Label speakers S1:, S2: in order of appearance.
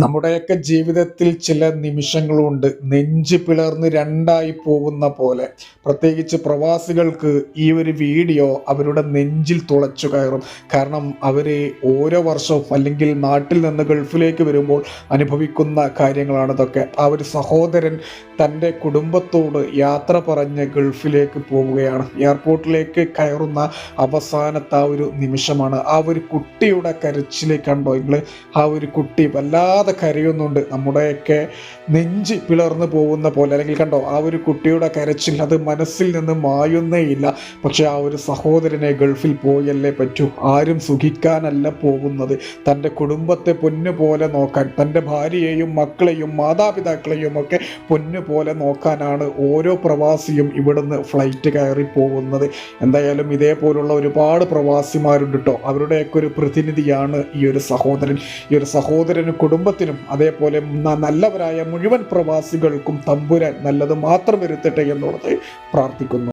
S1: നമ്മുടെയൊക്കെ ജീവിതത്തിൽ ചില നിമിഷങ്ങളുണ്ട്. നെഞ്ച് പിളർന്ന് രണ്ടായി പോകുന്ന പോലെ. പ്രത്യേകിച്ച് പ്രവാസികൾക്ക് ഈ ഒരു വീഡിയോ അവരുടെ നെഞ്ചിൽ തുളച്ചു കയറും. കാരണം അവർ ഓരോ വർഷവും അല്ലെങ്കിൽ നാട്ടിൽ നിന്ന് ഗൾഫിലേക്ക് വരുമ്പോൾ അനുഭവിക്കുന്ന കാര്യങ്ങളാണ് ഇതൊക്കെ. ആ ഒരു സഹോദരൻ തന്റെ കുടുംബത്തോട് യാത്ര പറഞ്ഞ് ഗൾഫിലേക്ക് പോവുകയാണ്. എയർപോർട്ടിലേക്ക് കയറുന്ന അവസാനത്തെ ആ ഒരു നിമിഷമാണ്. ആ ഒരു കുട്ടിയുടെ കരച്ചിലേക്ക് കണ്ടോ നിങ്ങൾ ആ ഒരു കുട്ടി വല്ലാതെ കരയുന്നുണ്ട്. നമ്മുടെയൊക്കെ നെഞ്ച് പിളർന്നു പോകുന്ന പോലെ. അല്ലെങ്കിൽ കണ്ടോ ആ ഒരു കുട്ടിയുടെ കരച്ചിൽ അത് മനസ്സിൽ നിന്ന് മായുന്നേ ഇല്ല. പക്ഷെ ആ ഒരു സഹോദരനെ ഗൾഫിൽ പോയല്ലേ പറ്റൂ. ആരും സുഖിക്കാനല്ല പോകുന്നത്. തന്റെ കുടുംബത്തെ പൊന്നു പോലെ നോക്കാൻ തന്റെ ഭാര്യയെയും മക്കളെയും മാതാപിതാക്കളെയും ഒക്കെ പൊന്നു പോലെ നോക്കാനാണ് ഓരോ പ്രവാസിയും ഇവിടുന്ന് ഫ്ലൈറ്റ് കയറി പോകുന്നത്. എന്തായാലും ഇതേപോലുള്ള ഒരുപാട് പ്രവാസിമാരുണ്ട് കേട്ടോ അവരുടെയൊക്കെ ഒരു പ്രതിനിധിയാണ് ഈ ഒരു സഹോദരൻ. ഈ ഒരു സഹോദരന് കുടുംബത്തിനും അതേപോലെ നല്ലവരായ മുഴുവൻ പ്രവാസികൾക്കും തമ്പുരാൻ നല്ലത് മാത്രം വരുത്തട്ടെ എന്നുള്ളത് പ്രാർത്ഥിക്കുന്നു.